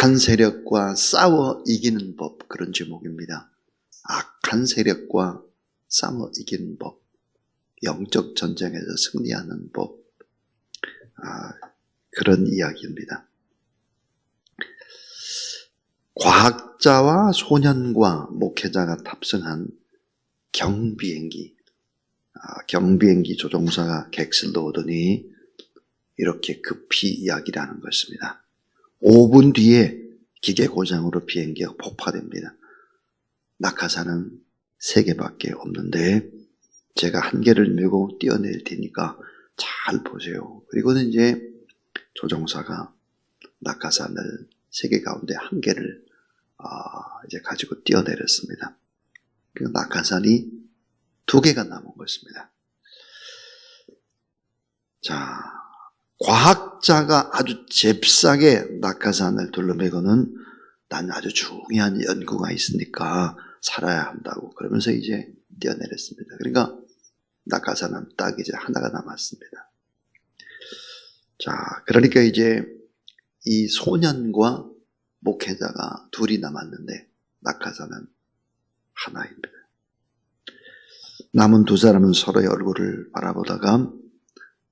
악한 세력과 싸워 이기는 법 그런 제목입니다. 악한 세력과 싸워 이기는 법, 영적 전쟁에서 승리하는 법 아, 그런 이야기입니다. 과학자와 소년과 목회자가 탑승한 경비행기, 아, 경비행기 조종사가 객실로 오더니 이렇게 급히 이야기를 하는 것입니다. 5분 뒤에 기계 고장으로 비행기가 폭파됩니다. 낙하산은 3개밖에 없는데 제가 한 개를 메고 뛰어낼 테니까 잘 보세요. 그리고는 이제 조종사가 낙하산을 세개 가운데 한 개를 아, 이제 가지고 뛰어내렸습니다. 그 낙하산이 두 개가 남은 것입니다. 자, 과학자가 아주 잽싸게 낙하산을 둘러매고는 난 아주 중요한 연구가 있으니까 살아야 한다고 그러면서 이제 뛰어내렸습니다. 그러니까 낙하산은 딱 이제 하나가 남았습니다. 자, 그러니까 이제 이 소년과 목회자가 둘이 남았는데 낙하산은 하나입니다. 남은 두 사람은 서로의 얼굴을 바라보다가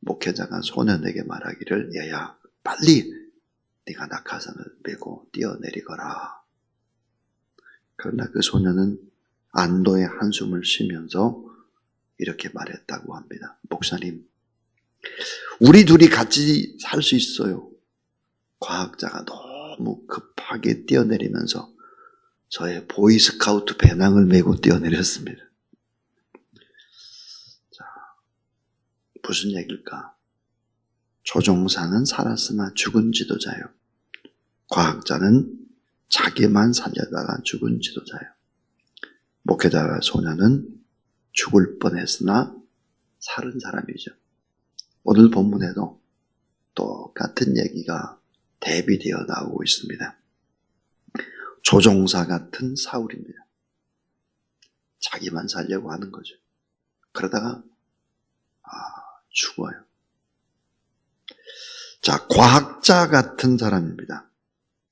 목회자가 소년에게 말하기를 얘야 빨리 네가 낙하산을 메고 뛰어내리거라. 그러나 그 소년은 안도의 한숨을 쉬면서 이렇게 말했다고 합니다. 목사님, 우리 둘이 같이 살 수 있어요. 과학자가 너무 급하게 뛰어내리면서 저의 보이스카우트 배낭을 메고 뛰어내렸습니다. 자, 무슨 얘기일까? 조종사는 살았으나 죽은 지도자요. 과학자는 자기만 살려다가 죽은 지도자요. 목회자와 소녀는 죽을 뻔했으나 살은 사람이죠. 오늘 본문에도 똑같은 얘기가 대비되어 나오고 있습니다. 조종사 같은 사울입니다. 자기만 살려고 하는 거죠. 그러다가 아, 죽어요. 자, 과학자 같은 사람입니다.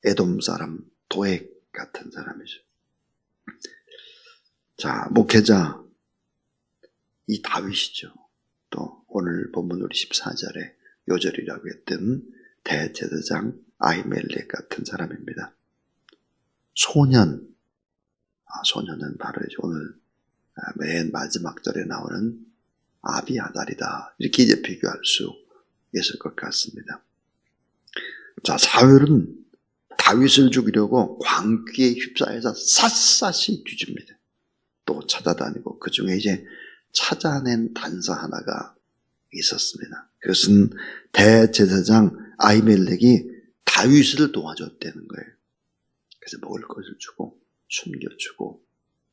에돔 사람, 도액 같은 사람이죠. 자, 목회자 이 다윗이죠. 또 오늘 본문 우리 14절에 요절이라고 했던 대제사장 아이멜렉 같은 사람입니다. 소년, 아, 소년은 바로 이제 오늘 아, 맨 마지막 절에 나오는 아비아달이다. 이렇게 이제 비교할 수 있을 것 같습니다. 자, 사울은 다윗을 죽이려고 광기에 휩싸여서 샅샅이 뒤집니다. 또 찾아다니고 그 중에 이제 찾아낸 단서 하나가 있었습니다. 그것은 대제사장 아이멜렉이 다윗을 도와줬다는 거예요. 그래서 먹을 것을 주고 숨겨주고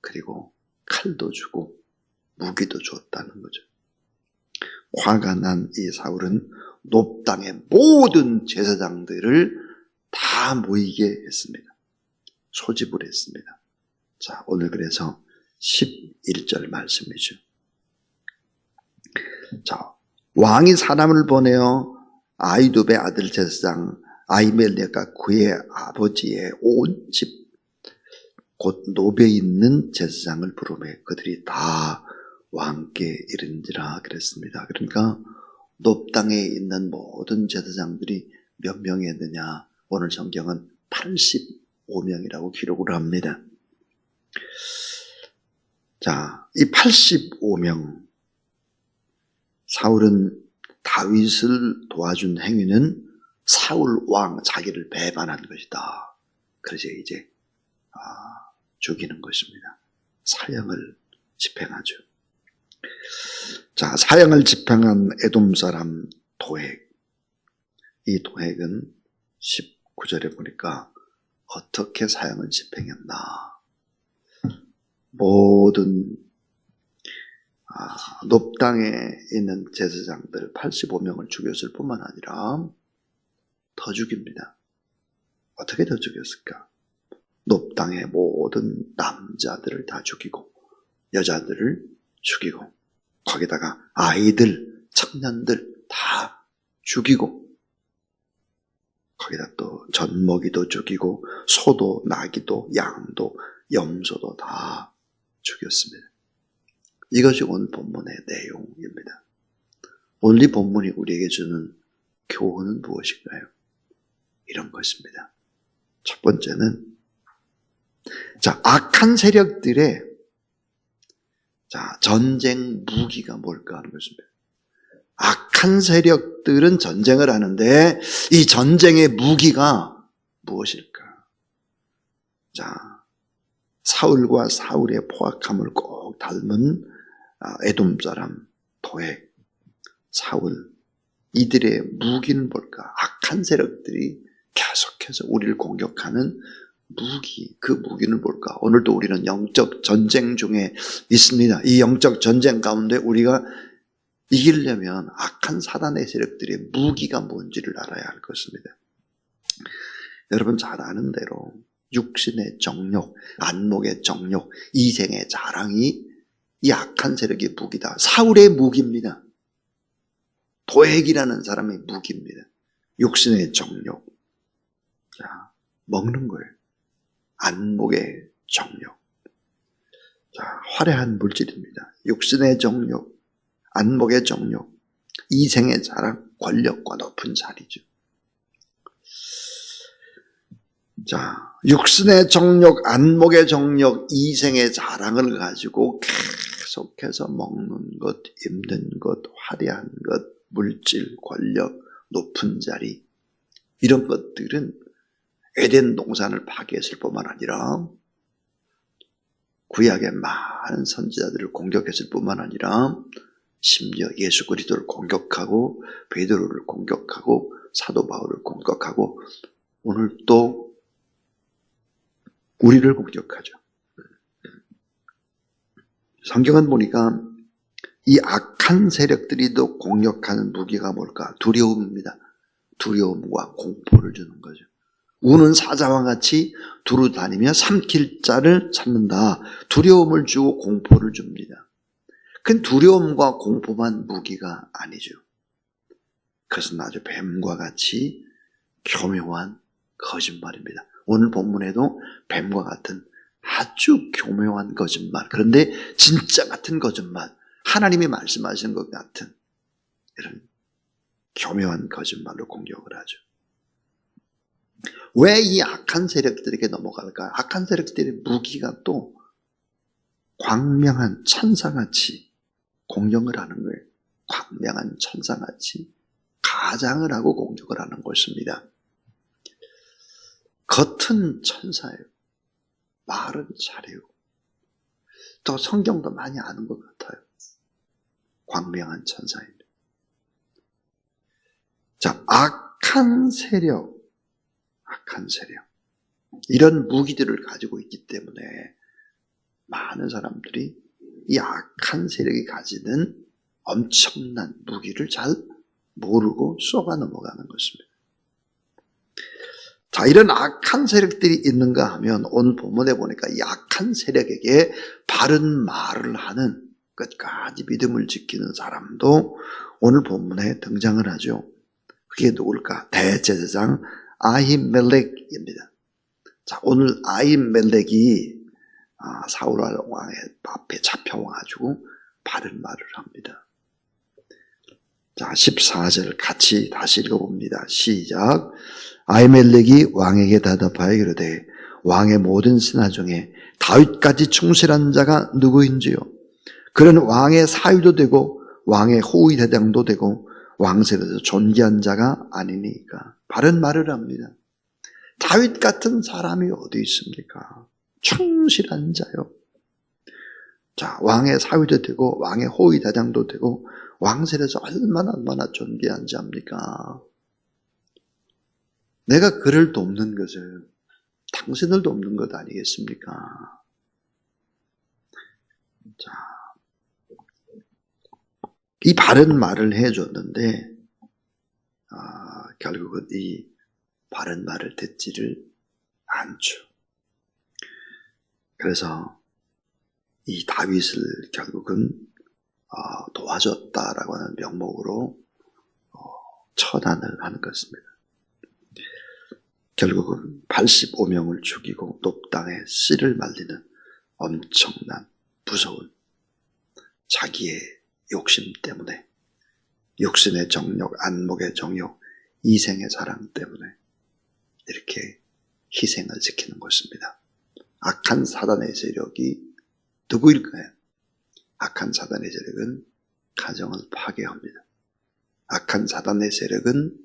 그리고 칼도 주고 무기도 줬다는 거죠. 화가 난 이 사울은 높당의 모든 제사장들을 다 모이게 했습니다. 소집을 했습니다. 자, 오늘 그래서 11절 말씀이죠. 자, 왕이 사람을 보내어 아이두베 아들 제사장 아이멜렉과 그의 아버지의 온 집, 곧 노베 있는 제사장을 부르매 그들이 다 왕께 이른지라 그랬습니다. 그러니까 높당에 있는 모든 제사장들이 몇 명이었느냐? 오늘 성경은 85명이라고 기록을 합니다. 자, 이 85명 사울은 다윗을 도와준 행위는 사울 왕 자기를 배반한 것이다. 그래서 이제 아, 죽이는 것입니다. 사형을 집행하죠. 자, 사형을 집행한 에돔 사람 도액. 이 도액은 19절에 보니까 어떻게 사형을 집행했나. 모든 아, 높당에 있는 제사장들 85명을 죽였을 뿐만 아니라 더 죽입니다. 어떻게 더 죽였을까? 높당의 모든 남자들을 다 죽이고 여자들을 죽이고 거기다가 아이들, 청년들 다 죽이고 거기다 또 젖먹이도 죽이고 소도 나기도 양도 염소도 다 죽였습니다. 이것이 오늘 본문의 내용입니다. 오늘 이 본문이 우리에게 주는 교훈은 무엇인가요? 이런 것입니다. 첫 번째는 자 악한 세력들의 자 전쟁 무기가 뭘까 하는 것입니다. 악한 세력들은 전쟁을 하는데 이 전쟁의 무기가 무엇일까? 자, 사울과 사울의 포악함을 꼭 닮은 아, 에돔 사람 도액, 사울 이들의 무기는 뭘까? 악한 세력들이 계속해서 우리를 공격하는 무기, 그 무기는 뭘까? 오늘도 우리는 영적 전쟁 중에 있습니다. 이 영적 전쟁 가운데 우리가 이기려면 악한 사단의 세력들의 무기가 뭔지를 알아야 할 것입니다. 여러분 잘 아는 대로 육신의 정욕, 안목의 정욕, 이생의 자랑이 이 악한 세력의 무기다. 사울의 무기입니다. 도액이라는 사람의 무기입니다. 육신의 정욕. 자, 먹는 거예요. 안목의 정욕. 자, 화려한 물질입니다. 육신의 정욕, 안목의 정욕, 이생의 자랑, 권력과 높은 자리죠. 자, 육신의 정욕, 안목의 정욕, 이생의 자랑을 가지고 계속해서 먹는 것, 입는 것, 화려한 것, 물질, 권력, 높은 자리, 이런 것들은 에덴 동산을 파괴했을 뿐만 아니라 구약의 많은 선지자들을 공격했을 뿐만 아니라 심지어 예수 그리스도를 공격하고 베드로를 공격하고 사도 바울을 공격하고 오늘 또 우리를 공격하죠. 성경은 보니까 이 악한 세력들이 또 공격하는 무기가 뭘까? 두려움입니다. 두려움과 공포를 주는 거죠. 우는 사자와 같이 두루 다니며 삼킬 자를 찾는다. 두려움을 주고 공포를 줍니다. 그 두려움과 공포만 무기가 아니죠. 그것은 아주 뱀과 같이 교묘한 거짓말입니다. 오늘 본문에도 뱀과 같은 아주 교묘한 거짓말. 그런데 진짜 같은 거짓말. 하나님이 말씀하신 것 같은 이런 교묘한 거짓말로 공격을 하죠. 왜 이 악한 세력들에게 넘어갈까? 악한 세력들의 무기가 또 광명한 천사같이 공격을 하는 거예요. 광명한 천사같이 가장을 하고 공격을 하는 것입니다. 겉은 천사예요. 말은 잘해요. 또 성경도 많이 아는 것 같아요. 광명한 천사입니다. 자, 악한 세력, 악한 세력. 이런 무기들을 가지고 있기 때문에 많은 사람들이 이 악한 세력이 가지는 엄청난 무기를 잘 모르고 쏘가 넘어가는 것입니다. 자, 이런 악한 세력들이 있는가 하면 오늘 본문에 보니까 이 악한 세력에게 바른 말을 하는 끝까지 믿음을 지키는 사람도 오늘 본문에 등장을 하죠. 그게 누굴까? 대제사장 아히멜렉입니다. 자, 오늘 아히멜렉이 아, 사울 왕의 앞에 잡혀와가지고 바른 말을 합니다. 자, 14절 같이 다시 읽어봅니다. 시작. 아이멜렉이 왕에게 대답하여 이르되 왕의 모든 신하 중에 다윗까지 충실한 자가 누구인지요? 그는 왕의 사위도 되고 왕의 호위 대장도 되고 왕세에서 존귀한 자가 아니니까 바른 말을 합니다. 다윗 같은 사람이 어디 있습니까? 충실한 자요. 자, 왕의 사위도 되고, 왕의 호위 대장도 되고, 왕실에서 얼마나 얼마나 존귀한 자입니까? 내가 그를 돕는 것은 당신을 돕는 것 아니겠습니까? 자, 이 바른 말을 해줬는데, 아, 결국은 이 바른 말을 듣지를 않죠. 그래서 이 다윗을 결국은 어, 도와줬다라고 하는 명목으로 어, 처단을 하는 것입니다. 결국은 85명을 죽이고 높당에 씨를 말리는 엄청난 무서운 자기의 욕심 때문에 육신의 정욕, 안목의 정욕, 이생의 사랑 때문에 이렇게 희생을 지키는 것입니다. 악한 사단의 세력이 누구일까요? 악한 사단의 세력은 가정을 파괴합니다. 악한 사단의 세력은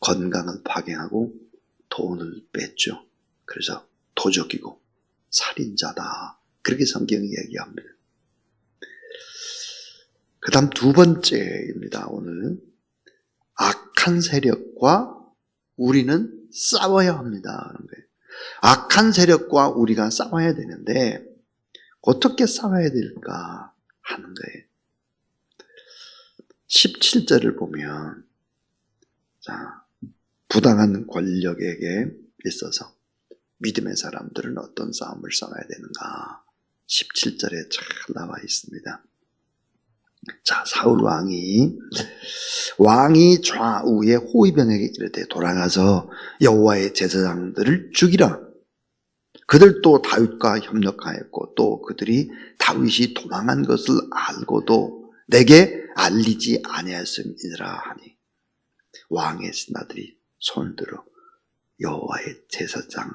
건강을 파괴하고 돈을 뺐죠. 그래서 도적이고 살인자다. 그렇게 성경이 얘기합니다. 그 다음 두 번째입니다, 오늘. 악한 세력과 우리는 싸워야 합니다. 악한 세력과 우리가 싸워야 되는데, 어떻게 싸워야 될까 하는 거예요. 17절을 보면, 자, 부당한 권력에게 있어서 믿음의 사람들은 어떤 싸움을 싸워야 되는가? 17절에 잘 나와 있습니다. 자, 사울 왕이 왕이 좌우의 호위병에게 이르되 돌아가서 여호와의 제사장들을 죽이라. 그들도 다윗과 협력하였고 또 그들이 다윗이 도망한 것을 알고도 내게 알리지 아니하였음이라 하니 왕의 신하들이 손을 들어 여호와의 제사장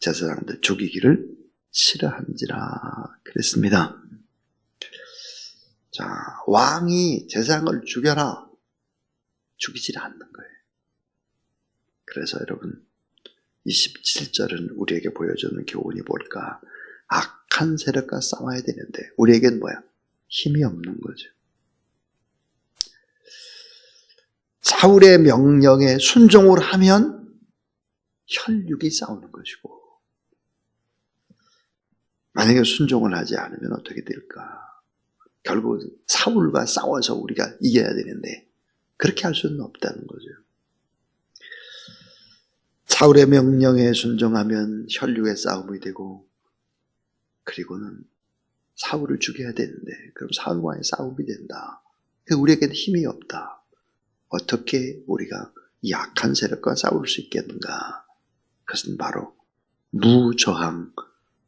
제사장들 죽이기를 싫어한지라 그랬습니다. 자, 왕이 제사장을 죽여라. 죽이질 않는 거예요. 그래서 여러분, 27절은 우리에게 보여주는 교훈이 뭘까? 악한 세력과 싸워야 되는데, 우리에겐 뭐야? 힘이 없는 거죠. 사울의 명령에 순종을 하면 혈육이 싸우는 것이고, 만약에 순종을 하지 않으면 어떻게 될까? 결국 사울과 싸워서 우리가 이겨야 되는데 그렇게 할 수는 없다는 거죠. 사울의 명령에 순종하면 혈육의 싸움이 되고 그리고는 사울을 죽여야 되는데 그럼 사울과의 싸움이 된다. 우리에게는 힘이 없다. 어떻게 우리가 약한 세력과 싸울 수 있겠는가? 그것은 바로 무저항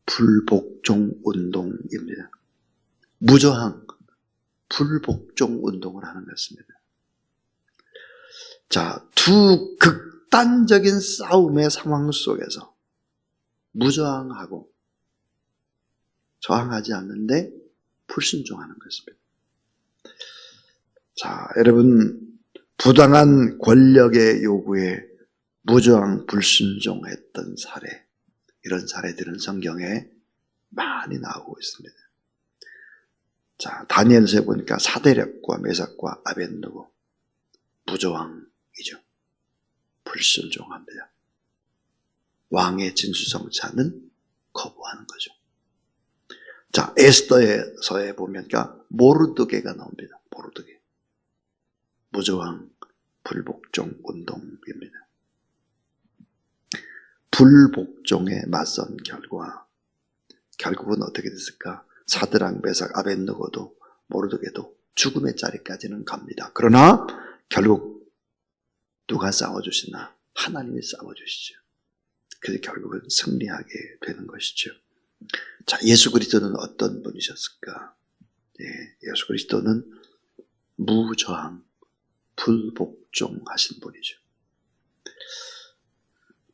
불복종 운동입니다. 무저항, 불복종 운동을 하는 것입니다. 자, 두 극단적인 싸움의 상황 속에서 무저항하고 저항하지 않는데 불순종하는 것입니다. 자, 여러분, 부당한 권력의 요구에 무저항 불순종했던 사례, 이런 사례들은 성경에 많이 나오고 있습니다. 자, 다니엘서에 보니까 사대력과 메삭과 아벤누고 무저왕이죠. 불순종합니다. 왕의 진수성찬은 거부하는 거죠. 자, 에스더에서에 보면까 모르드게가 나옵니다. 모르드게. 무저왕 불복종 운동입니다. 불복종에 맞선 결과 결국은 어떻게 됐을까? 사드랑 메삭 아벤느고도 모르드게도 죽음의 자리까지는 갑니다. 그러나 결국 누가 싸워주시나 하나님이 싸워주시죠. 그래서 결국은 승리하게 되는 것이죠. 자, 예수 그리스도는 어떤 분이셨을까? 예, 예수 그리스도는 무저항, 불복종하신 분이죠.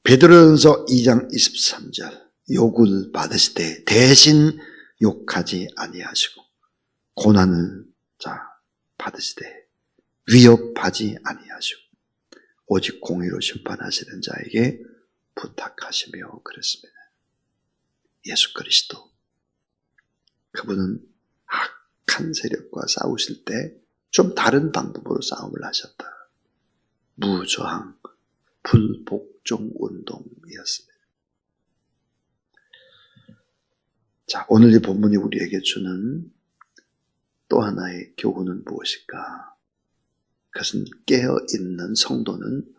베드로전서 2장 23절 욕을 받으실 때 대신 욕하지 아니하시고 고난을 자 받으시되 위협하지 아니하시고 오직 공의로 심판하시는 자에게 부탁하시며 그랬습니다. 예수 그리스도 그분은 악한 세력과 싸우실 때 좀 다른 방법으로 싸움을 하셨다. 무저항 불복종 운동이었습니다. 자, 오늘 이 본문이 우리에게 주는 또 하나의 교훈은 무엇일까? 그것은 깨어있는 성도는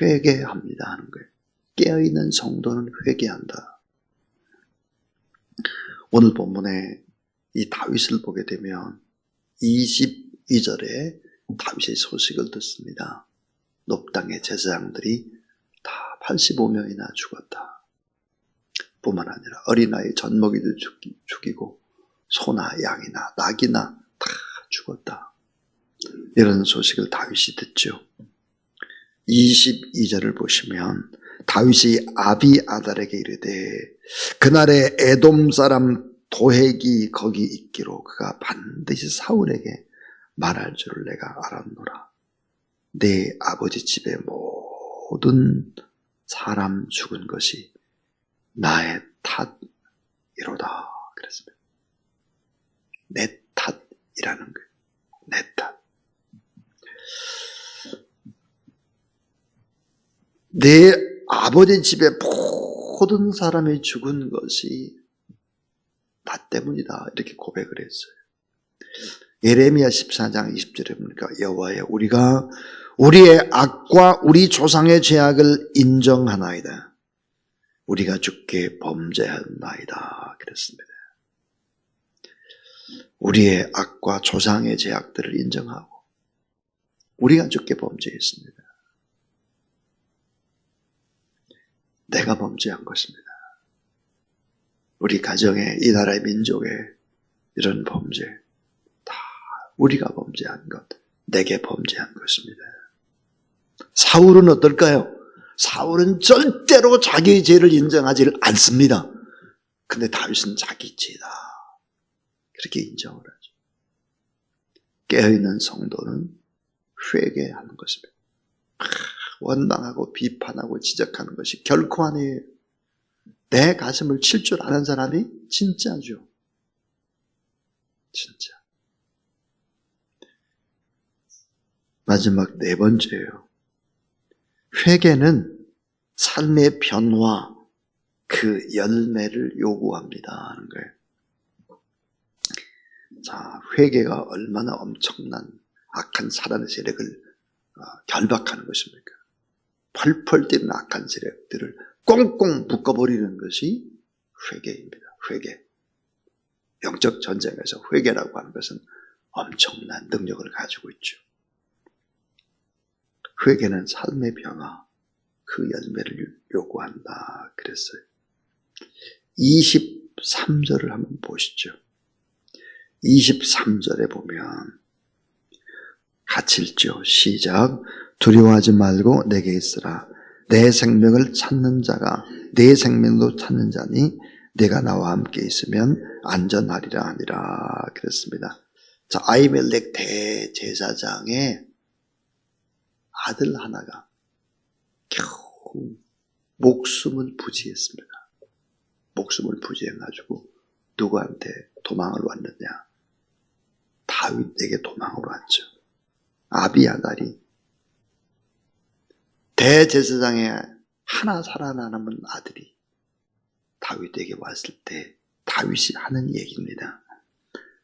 회개합니다 하는 거예요. 깨어있는 성도는 회개한다. 오늘 본문에 이 다윗을 보게 되면 22절에 다윗의 소식을 듣습니다. 높당의 제사장들이 85명이나 죽었다. 뿐만 아니라 어린아이 젖먹이도 죽이- 죽이고 소나 양이나 낙이나 다 죽었다. 이런 소식을 다윗이 듣죠. 22절을 보시면 다윗이 아비 아달에게 이르되 그날에 에돔 사람 도핵이 거기 있기로 그가 반드시 사울에게 말할 줄을 내가 알았노라. 내 아버지 집의 모든 사람 죽은 것이 나의 탓이로다. 그랬습니다. 내 탓이라는 거예요. 내 탓. 내 아버지 집의 모든 사람이 죽은 것이 나 때문이다. 이렇게 고백을 했어요. 예레미야 14장 20절에 보니까 여호와여 우리가 우리의 악과 우리 조상의 죄악을 인정하나이다. 우리가 죽게 범죄했나이다. 그랬습니다. 우리의 악과 조상의 죄악들을 인정하고 우리가 죽게 범죄했습니다. 내가 범죄한 것입니다. 우리 가정에 이 나라의 민족에 이런 범죄 다 우리가 범죄한 것, 내게 범죄한 것입니다. 사울은 어떨까요? 사울은 절대로 자기의 죄를 인정하지 않습니다. 근데 다윗은 자기 죄다. 그렇게 인정을 하죠. 깨어있는 성도는 회개하는 것입니다. 원망하고 비판하고 지적하는 것이 결코 아니에요. 내 가슴을 칠 줄 아는 사람이 진짜죠. 진짜. 마지막 네 번째예요. 회개는 삶의 변화, 그 열매를 요구합니다. 하는 거예요. 자, 회개가 얼마나 엄청난 악한 사단의 세력을 어, 결박하는 것입니까? 펄펄 뛰는 악한 세력들을 꽁꽁 묶어버리는 것이 회개입니다. 회개. 영적 전쟁에서 회개라고 하는 것은 엄청난 능력을 가지고 있죠. 회개는 삶의 변화, 그 열매를 요구한다. 그랬어요. 23절을 한번 보시죠. 23절에 보면 같이 읽죠. 시작. 두려워하지 말고 내게 있으라. 내 생명을 찾는 자가 내 생명도 찾는 자니 내가 나와 함께 있으면 안전하리라 하니라 그랬습니다. 자, 아이멜렉 대제사장의 아들 하나가 겨우 목숨을 부지했습니다. 목숨을 부지해가지고 누구한테 도망을 왔느냐? 다윗에게 도망을 왔죠. 아비아달이 대제사장의 하나 살아남은 아들이 다윗에게 왔을 때 다윗이 하는 얘기입니다.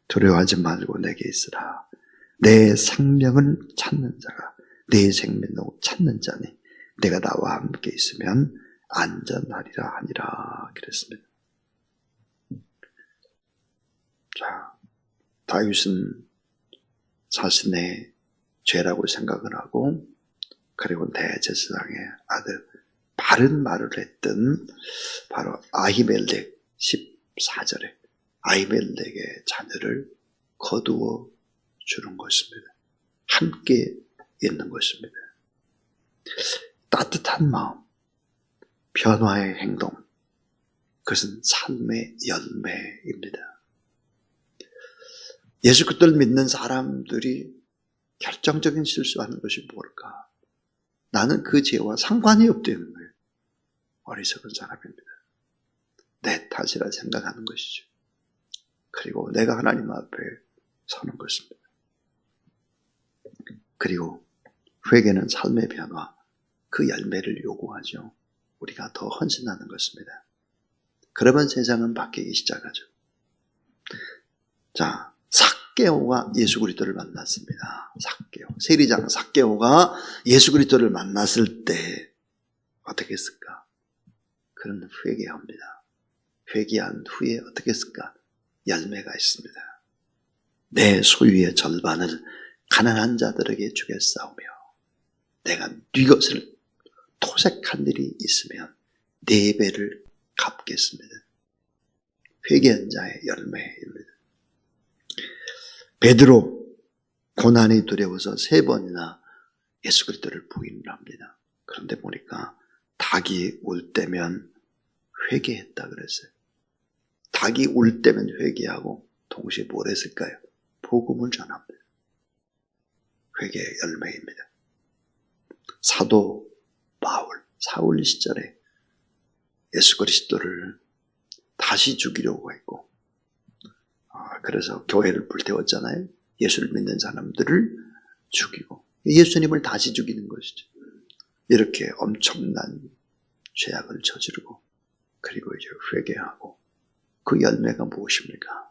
두려워하지 말고 내게 있으라. 내 생명을 찾는 자가 내 생명을 찾는 자니 내가 나와 함께 있으면 안전하리라 하니라 그랬습니다. 자, 다윗은 자신의 죄라고 생각을 하고 그리고 대제사장의 아들 바른 말을 했던 바로 아히멜렉 14절에 아히멜렉의 자녀를 거두어 주는 것입니다. 함께 있는 것입니다. 따뜻한 마음, 변화의 행동, 그것은 삶의 열매입니다. 예수 그리스도를 믿는 사람들이 결정적인 실수하는 것이 뭘까? 나는 그 죄와 상관이 없다는 거예요. 어리석은 사람입니다. 내 탓이라 생각하는 것이죠. 그리고 내가 하나님 앞에 서는 것입니다. 그리고 회개는 삶의 변화, 그 열매를 요구하죠. 우리가 더 헌신하는 것입니다. 그러면 세상은 바뀌기 시작하죠. 자, 삭개오가 예수 그리스도를 만났습니다. 삭개오. 세리장 삭개오가 예수 그리스도를 만났을 때 어떻게 했을까? 그는 회개합니다. 회개한 후에 어떻게 했을까? 열매가 있습니다. 내 소유의 절반을 가난한 자들에게 주겠사오며 내가 네 것을 토색한 일이 있으면 네 배를 갚겠습니다. 회개한 자의 열매입니다. 베드로 고난이 두려워서 세 번이나 예수 그리스도를 부인을 합니다. 그런데 보니까 닭이 울 때면 회개했다 그랬어요. 닭이 울 때면 회개하고 동시에 뭘 했을까요? 복음을 전합니다. 회개의 열매입니다. 사도 바울, 사울 시절에 예수 그리스도를 다시 죽이려고 했고, 아, 그래서 교회를 불태웠잖아요. 예수를 믿는 사람들을 죽이고, 예수님을 다시 죽이는 것이죠. 이렇게 엄청난 죄악을 저지르고, 그리고 이제 회개하고, 그 열매가 무엇입니까?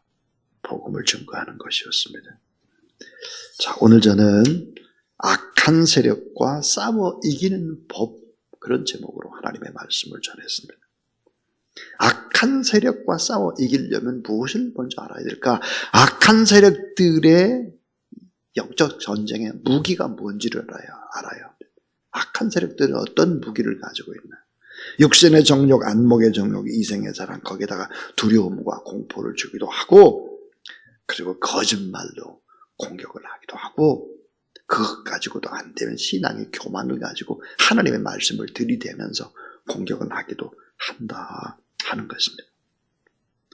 복음을 증거하는 것이었습니다. 자, 오늘 저는 악한 세력과 싸워 이기는 법, 그런 제목으로 하나님의 말씀을 전했습니다. 악한 세력과 싸워 이기려면 무엇을 먼저 알아야 될까? 악한 세력들의 영적 전쟁의 무기가 뭔지를 알아야 합니다. 악한 세력들은 어떤 무기를 가지고 있나? 육신의 정욕, 안목의 정욕, 이생의 사랑, 거기에다가 두려움과 공포를 주기도 하고, 그리고 거짓말로 공격을 하기도 하고, 그것 가지고도 안 되면 신앙의 교만을 가지고 하나님의 말씀을 들이대면서 공격을 하기도 한다 하는 것입니다.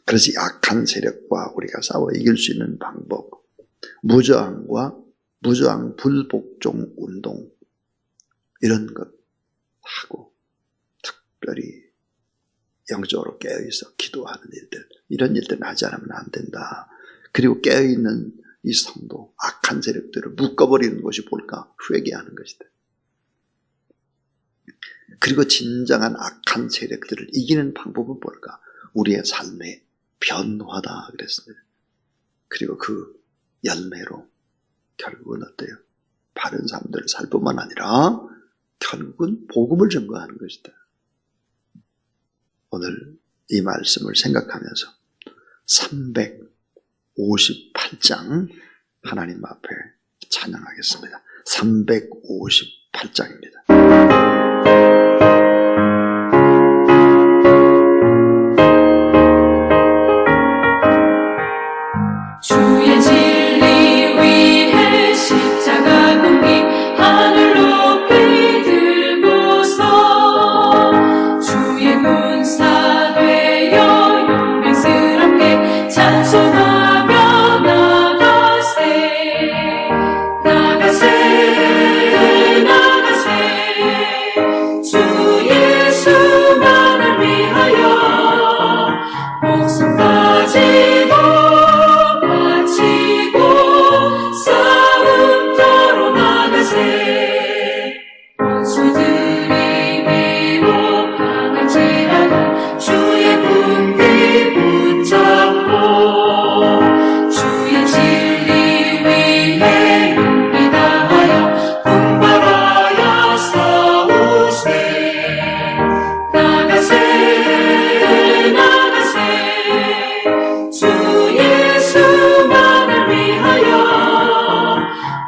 그래서 약한 세력과 우리가 싸워 이길 수 있는 방법, 무저항과 무저항 불복종 운동, 이런 것 하고, 특별히 영적으로 깨어있어 기도하는 일들, 이런 일들은 하지 않으면 안 된다. 그리고 깨어있는 이 성도, 악한 세력들을 묶어버리는 것이 뭘까? 회개하는 것이다. 그리고 진정한 악한 세력들을 이기는 방법은 뭘까? 우리의 삶의 변화다 그랬습니다. 그리고 그 열매로 결국은 어때요? 바른 사람들을 살 뿐만 아니라 결국은 복음을 증거하는 것이다. 오늘 이 말씀을 생각하면서 358장 하나님 앞에 찬양하겠습니다. 358장입니다.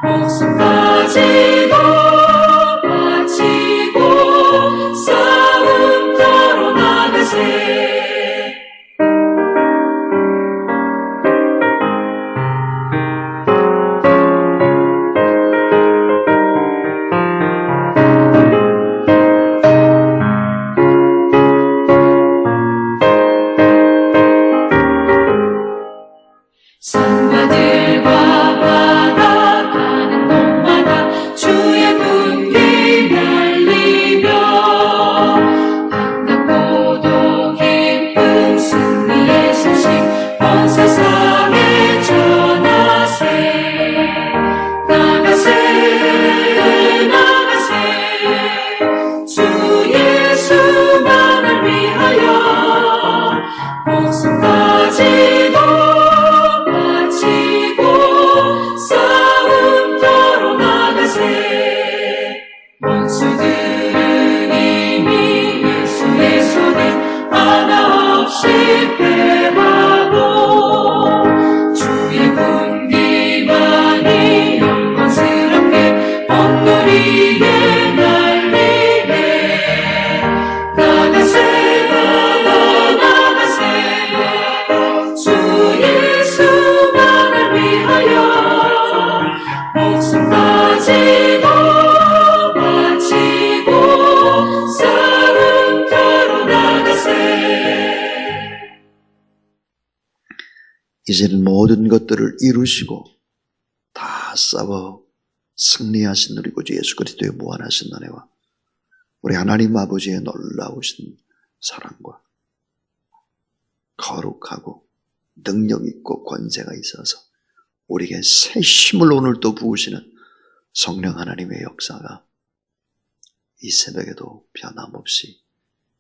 위하 이제는 모든 것들을 이루시고 다 싸워 승리하신 우리 구주 예수 그리스도의 무한하신 은혜와 우리 하나님 아버지의 놀라우신 사랑과 거룩하고 능력 있고 권세가 있어서 우리에게 새 힘을 오늘 또 부으시는 성령 하나님의 역사가 이 새벽에도 변함없이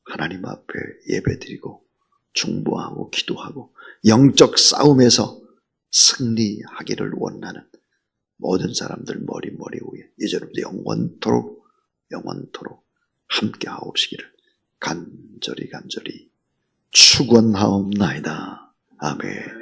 하나님 앞에 예배드리고 중보하고 기도하고 영적 싸움에서 승리하기를 원하는 모든 사람들 머리 머리 위에 이제부터 영원토록 영원토록 함께 하옵시기를 간절히 간절히 축원하옵나이다. 아멘.